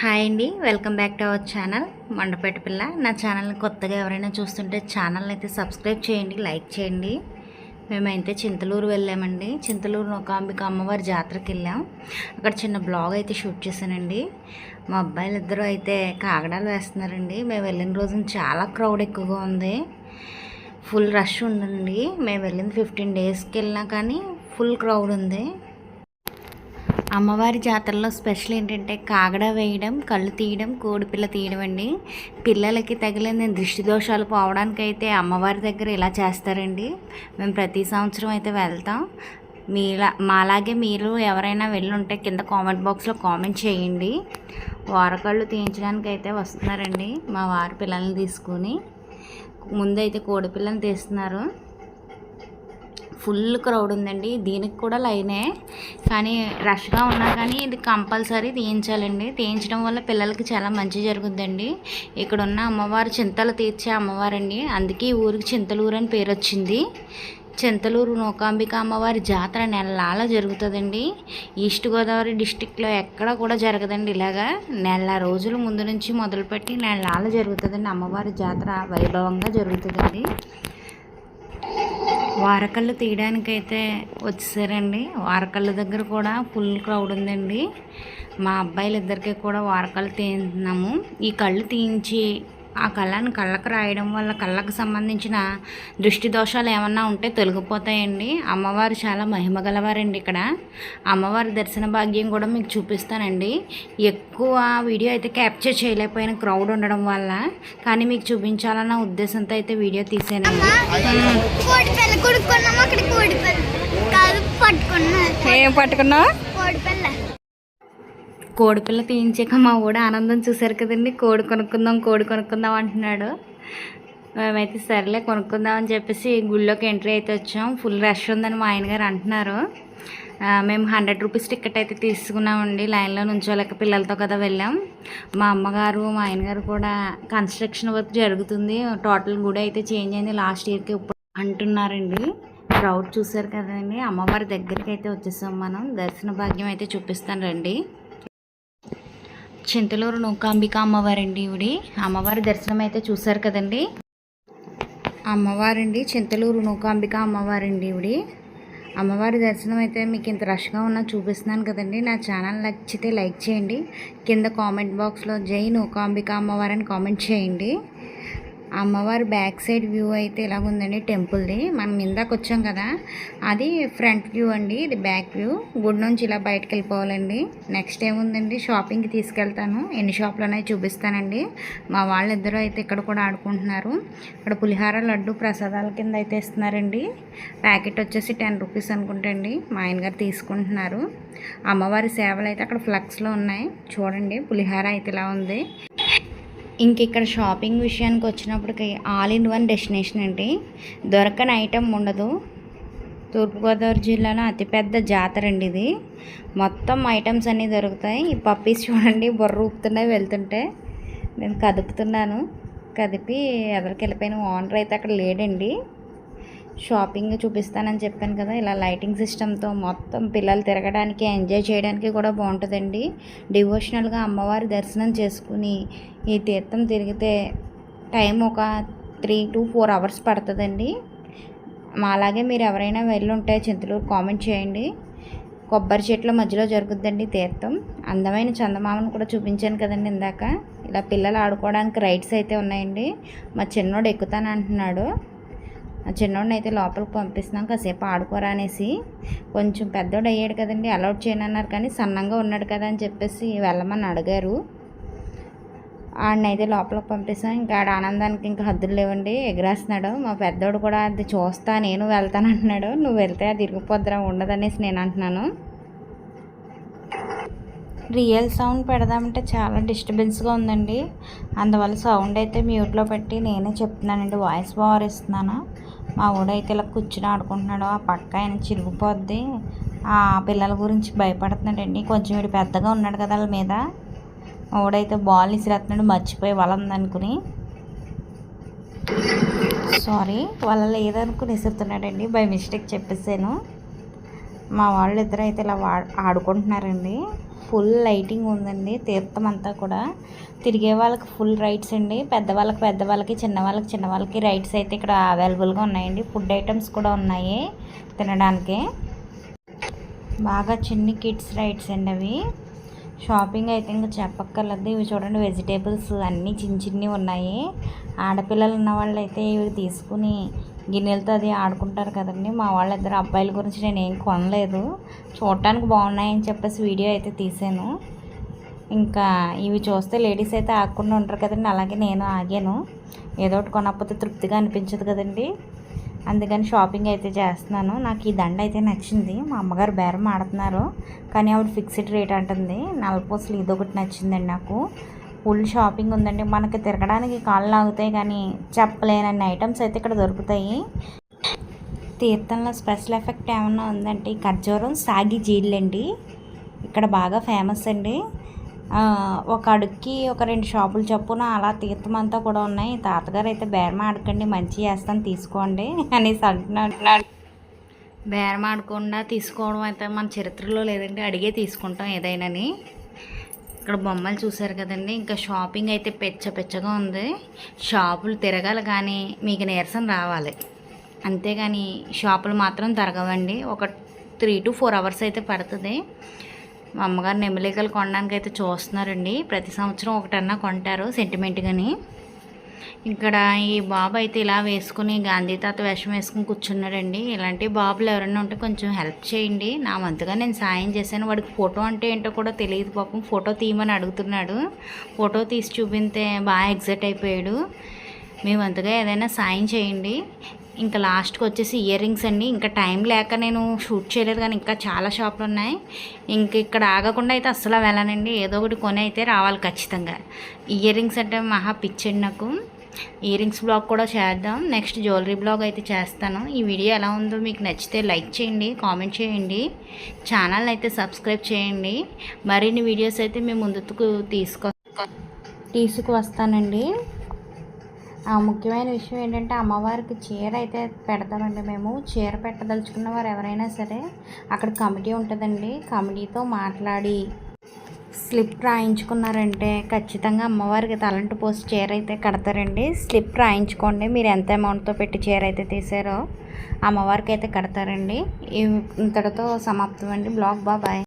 Hi అండి. Welcome back to our channel. Mandapeta పిల్ల. నా ఛానల్ని కొత్తగా ఎవరైనా చూస్తుంటే ఛానల్ని అయితే సబ్స్క్రైబ్ చేయండి లైక్ చేయండి. మేమైతే చింతలూరు వెళ్ళామండి. చింతలూరు నూకాంబిక అమ్మవారి జాతరకి వెళ్ళాం. అక్కడ చిన్న బ్లాగ్ అయితే షూట్ చేశానండి. మా అబ్బాయిలు ఇద్దరు అయితే కాగడాలు వేస్తున్నారండి. మేము వెళ్ళిన రోజున చాలా క్రౌడ్ ఎక్కువగా ఉంది. ఫుల్ రష్ ఉందండి. మేము వెళ్ళింది ఫిఫ్టీన్ డేస్కి వెళ్ళినా కానీ ఫుల్ క్రౌడ్ ఉంది. అమ్మవారి జాతరలో స్పెషల్ ఏంటంటే కాగడ వేయడం కళ్ళు తీయడం కోడిపిల్ల తీయడం అండి. పిల్లలకి తగిలిన దృష్టి దోషాలు పోవడానికి అయితే అమ్మవారి దగ్గర ఇలా చేస్తారండి. మేము ప్రతి సంవత్సరం అయితే వెళ్తాం. మీలా మాలాగే మీరు ఎవరైనా వెళ్ళుంటే కింద కామెంట్ బాక్స్లో కామెంట్ చేయండి. వారకళ్ళు తీయించడానికి అయితే వస్తున్నారండి మా వారి పిల్లల్ని తీసుకుని. ముందైతే కోడిపిల్లని తీస్తున్నారు. ఫుల్ క్రౌడ్ ఉందండి. దీనికి కూడా లైనే. కానీ రష్గా ఉన్నా కానీ ఇది కంపల్సరీ తీయించాలండి. తీయించడం వల్ల పిల్లలకి చాలా మంచి జరుగుద్దండి. ఇక్కడ ఉన్న అమ్మవారు చింతలు తీర్చే అమ్మవారండి. అందుకే ఈ ఊరికి చింతలూరు అని పేరు వచ్చింది. చింతలూరు నూకాంబిక అమ్మవారి జాతర నెలలాల జరుగుతుందండి. ఈస్ట్ గోదావరి డిస్టిక్లో ఎక్కడ కూడా జరగదండి ఇలాగా. నెల రోజుల ముందు నుంచి మొదలుపెట్టి నెలలాల జరుగుతుందండి అమ్మవారి జాతర వైభవంగా జరుగుతుందండి. వారకళ్ళు తీయడానికైతే వచ్చేసారండి. వారకళ్ళు దగ్గర కూడా ఫుల్ క్రౌడ్ ఉందండి. మా అబ్బాయిలు ఇద్దరికి కూడా వారకళ్ళు తీస్తున్నాము ఈ కళ్ళు తీయించి ఆ కళ్ళని కళ్ళకు రాయడం వల్ల కళ్ళకు సంబంధించిన దృష్టి దోషాలు ఏమన్నా ఉంటే తొలగిపోతాయండి. అమ్మవారు చాలా మహిమ గలవారండి ఇక్కడ. అమ్మవారి దర్శన భాగ్యం కూడా మీకు చూపిస్తానండి. ఎక్కువ వీడియో అయితే క్యాప్చర్ చేయలేకపోయిన క్రౌడ్ ఉండడం వల్ల కానీ మీకు చూపించాలన్న ఉద్దేశంతో అయితే వీడియో తీసానండి. పట్టుకున్నా. ఏం పట్టుకున్నావు? కోడిపిల్ల తీయించాక మా ఊడ ఆనందం చూశారు కదండి. కోడి కొనుక్కుందాం కోడి కొనుక్కుందాం అంటున్నాడు. మేమైతే సరేలే కొనుక్కుందాం అని చెప్పేసి గుళ్ళోకి ఎంట్రీ అయితే వచ్చాం. ఫుల్ రష్ ఉందని మా ఆయన గారు అంటున్నారు. మేము హండ్రెడ్ రూపీస్ టికెట్ అయితే తీసుకున్నామండి. లైన్లో నుంచోలేక పిల్లలతో కదా వెళ్ళాం. మా అమ్మగారు మా ఆయనగారు కూడా కన్స్ట్రక్షన్ వర్క్ జరుగుతుంది. టోటల్ గుడి అయితే చేంజ్ అయింది. లాస్ట్ ఇయర్కి ఇప్పుడు అంటున్నారండి. క్రౌడ్ చూసారు కదండి. అమ్మవారి దగ్గరికి అయితే వచ్చేసాం మనం. దర్శన భాగ్యం అయితే చూపిస్తాను రండి. చింతలూరు నూకాంబిక అమ్మవారండి ఇవిడి అమ్మవారి దర్శనం అయితే చూసారు కదండి. అమ్మవారండి చింతలూరు నూకాంబిక అమ్మవారండి ఇవిడి అమ్మవారి దర్శనం అయితే మీకు ఇంత రష్గా ఉన్నా చూపిస్తున్నాను కదండి. నా ఛానల్ నచ్చితే లైక్ చేయండి. కింద కామెంట్ బాక్స్లో జై నూకాంబిక అమ్మవారని కామెంట్ చేయండి. అమ్మవారి బ్యాక్ సైడ్ వ్యూ అయితే ఇలా ఉందండి టెంపుల్ది. మనం ఇందాక వచ్చాం కదా అది ఫ్రంట్ వ్యూ అండి ఇది బ్యాక్ వ్యూ. గుడి నుంచి ఇలా బయటకు వెళ్ళిపోవాలండి నెక్స్ట్ ఏముందండి షాపింగ్కి తీసుకెళ్తాను. ఎన్ని షాపులు అనేవి చూపిస్తానండి. మా వాళ్ళిద్దరూ అయితే ఇక్కడ కూడా ఆడుకుంటున్నారు. ఇక్కడ పులిహార లడ్డు ప్రసాదాల కింద అయితే ఇస్తున్నారండి. ప్యాకెట్ వచ్చేసి టెన్ రూపీస్ అనుకుంటండి మా ఆయన గారు తీసుకుంటున్నారు. అమ్మవారి సేవలు అయితే అక్కడ ఫ్లక్స్లో ఉన్నాయి. చూడండి పులిహార అయితే ఇలా ఉంది. ఇంక ఇక్కడ షాపింగ్ విషయానికి వచ్చినప్పటికి ఆల్ ఇన్ వన్ డెస్టినేషన్ అండి. దొరకని ఐటెం ఉండదు. తూర్పుగోదావరి జిల్లాలో అతిపెద్ద జాతర అండి ఇది. మొత్తం ఐటమ్స్ అన్నీ దొరుకుతాయి. ఈ పప్పీస్ చూడండి బుర్ర ఊపుతున్నాయి వెళ్తుంటే. నేను కదుపుతున్నాను. కదిపి ఎదరికి వెళ్ళిపోయిన ఓనర్ అయితే అక్కడ లేడండి. షాపింగ్ చూపిస్తానని చెప్పాను కదా ఇలా లైటింగ్ సిస్టమ్తో మొత్తం పిల్లలు తిరగడానికి ఎంజాయ్ చేయడానికి కూడా బాగుంటుందండి. డివోషనల్గా అమ్మవారి దర్శనం చేసుకుని ఈ తీర్థం తిరిగితే టైం ఒక త్రీ టు ఫోర్ అవర్స్ పడుతుందండి. మా అలాగే మీరు ఎవరైనా వెళ్ళుంటే చింతలూరు కామెంట్ చేయండి. కొబ్బరి చెట్ల మధ్యలో జరుగుద్దండి తీర్థం. అందమైన చందమామను కూడా చూపించాను కదండి ఇందాక. ఇలా పిల్లలు ఆడుకోవడానికి రైడ్స్ అయితే ఉన్నాయండి. మా చిన్నోడు ఎక్కుతాను అంటున్నాడు చిన్నోడిని అయితే లోపలికి పంపిస్తున్నాం కాసేపు ఆడుకోరా అనేసి. కొంచెం పెద్దోడు అయ్యాడు కదండి అలౌట్ చేయనన్నారు కానీ సన్నంగా ఉన్నాడు కదా అని చెప్పేసి వెళ్ళమని అడిగారు. ఆడనైతే లోపలికి పంపిస్తాం ఇంకా ఆడ ఆనందానికి ఇంకా హద్దులు లేవండి ఎగరేస్తున్నాడు. మా పెద్దోడు కూడా అది చూస్తా నేను వెళ్తాను అంటున్నాడు. నువ్వు వెళ్తే అది ఇరిగిపోద్దురా ఉండదనేసి నేను అంటున్నాను. రియల్ సౌండ్ పెడదామంటే చాలా డిస్టర్బెన్స్గా ఉందండి. అందువల్ల సౌండ్ అయితే మ్యూట్లో పెట్టి నేనే చెప్తున్నానండి వాయిస్ ఓవర్ ఇస్తున్నాను. మా ఊడైతే ఇలా కూర్చుని ఆడుకుంటున్నాడు ఆ పక్క ఆయన చిరిగిపోద్ది. ఆ పిల్లల గురించి భయపడుతున్నాడండి కొంచెం వీడు పెద్దగా ఉన్నాడు కదా వాళ్ళ మీద. మా ఊడైతే బాల్ ఇసిరేస్తున్నాడు మర్చిపోయి వాళ్ళని అనుకుని. సారీ వాళ్ళ లేదనుకుని ఇసురుతున్నాడండి బై మిస్టేక్ చెప్పేసాను మా వాళ్ళు ఇద్దరు అయితే ఇలా వా ఆడుకుంటున్నారండి. ఫుల్ లైటింగ్ ఉందండి తీర్థం అంతా కూడా. తిరిగే వాళ్ళకి ఫుల్ రైట్స్ అండి. పెద్దవాళ్ళకి పెద్దవాళ్ళకి చిన్నవాళ్ళకి చిన్నవాళ్ళకి రైట్స్ అయితే ఇక్కడ అవైలబుల్గా ఉన్నాయండి. ఫుడ్ ఐటమ్స్ కూడా ఉన్నాయి తినడానికి. బాగా చిన్ని కిడ్స్ రైట్స్ అండి అవి. షాపింగ్ అయితే ఇంకా చెప్పక్కర్లేదు. ఇవి చూడండి వెజిటేబుల్స్ అన్నీ చిన్న చిన్నవి ఉన్నాయి. ఆడపిల్లలు ఉన్న వాళ్ళు అయితే ఇవి తీసుకుని గిన్నెలతో అది ఆడుకుంటారు కదండి. మా వాళ్ళిద్దరు అబ్బాయిల గురించి నేను ఏం కొనలేదు. చూడటానికి బాగున్నాయని చెప్పేసి వీడియో అయితే తీసాను. ఇంకా ఇవి చూస్తే లేడీస్ అయితే ఆగకుండా ఉంటారు కదండి. అలాగే నేను ఆగాను. ఏదో ఒకటి కొనకపోతే తృప్తిగా అనిపించదు కదండి. అందుకని షాపింగ్ అయితే చేస్తున్నాను. నాకు ఈ దండ అయితే నచ్చింది. మా అమ్మగారు బేరం ఆడుతున్నారు. కానీ ఆవిడ ఫిక్స్డ్ రేట్ అంటుంది. నలపూసలు ఇది ఒకటి నచ్చిందండి నాకు. ఫుల్ షాపింగ్ ఉందండి. మనకి తిరగడానికి కాళ్ళు లాగుతాయి కానీ చెప్పలేనన్ని ఐటమ్స్ అయితే ఇక్కడ దొరుకుతాయి. తీర్థంలో స్పెషల్ ఎఫెక్ట్ ఏమన్నా ఉందంటే ఖర్జూరం సాగి జీళ్ళండి ఇక్కడ బాగా ఫేమస్ అండి. ఒక అడుక్కి ఒక రెండు షాపులు చొప్పున అలా తీర్థం అంతా కూడా ఉన్నాయి. తాతగారు అయితే బేరం ఆడకండి మంచి చేస్తాను తీసుకోండి అనేసి అంటున్నాడు బేరం ఆడకుండా తీసుకోవడం అయితే మన చరిత్రలో లేదండి. అడిగే తీసుకుంటాం ఏదైనాని. ఇక్కడ బొమ్మలు చూసారు కదండి. ఇంకా షాపింగ్ అయితే పెచ్చ పెచ్చగా ఉంది. షాపులు తిరగాలి కానీ మీకు నీరసం రావాలి. అంతేగాని షాపులు మాత్రం తిరగవండి. ఒక త్రీ టు ఫోర్ అవర్స్ అయితే పడుతుంది. మా అమ్మగారు నెమలికలు కొనడానికి అయితే చూస్తున్నారండి. ప్రతి సంవత్సరం ఒకటన్నా కొంటారు సెంటిమెంట్గాని. ఇక్కడ ఈ బాబు అయితే ఇలా వేసుకుని గాంధీ తాత వేషం వేసుకుని కూర్చున్నాడండి. ఇలాంటి బాబులు ఎవరైనా ఉంటే కొంచెం హెల్ప్ చేయండి. నా వంతుగా నేను సాయం చేశాను. వాడికి ఫోటో అంటే ఏంటో కూడా తెలియదు పాపం. ఫోటో తీయమని అడుగుతున్నాడు. ఫోటో తీసి చూపితే బాగా ఎగ్జైట్ అయిపోయాడు. మీ వంతుగా ఏదైనా సాయం చేయండి. ఇంకా లాస్ట్కి వచ్చేసి ఇయర్ రింగ్స్ అండి. ఇంకా టైం లేక నేను షూట్ చేయలేదు కానీ ఇంకా చాలా షాపులు ఉన్నాయి. ఇంక ఇక్కడ ఆగకుండా అయితే అస్సలు వెళ్ళనండి. ఏదో ఒకటి కొని అయితే రావాలి ఖచ్చితంగా. ఇయర్ రింగ్స్ అంటే మహా పిచ్చండి నాకు. ఇయర్ రింగ్స్ బ్లాగ్ కూడా చేద్దాం. నెక్స్ట్ జ్యువెలరీ బ్లాగ్ అయితే చేస్తాను. ఈ వీడియో ఎలా ఉందో మీకు నచ్చితే లైక్ చేయండి కామెంట్ చేయండి. ఛానల్ అయితే సబ్స్క్రైబ్ చేయండి. మరిన్ని వీడియోస్ అయితే మేము ముందుకు తీసుకొ తీసుకువస్తానండి. ముఖ్యమైన విషయం ఏంటంటే అమ్మవారికి చీర అయితే పెడతామండి మేము. చీర పెట్టదలుచుకున్న వారు ఎవరైనా సరే అక్కడ కమిటీ ఉంటుందండి. కమిటీతో మాట్లాడి స్లిప్ రాయించుకున్నారంటే ఖచ్చితంగా అమ్మవారికి తలంటు పోసి చీర అయితే కడతారండి. స్లిప్ రాయించుకోండి. మీరు ఎంత అమౌంట్తో పెట్టి చీర అయితే తీసారో అమ్మవారికి అయితే కడతారండి ఇంతటితో సమాప్తం అండి బ్లాగ్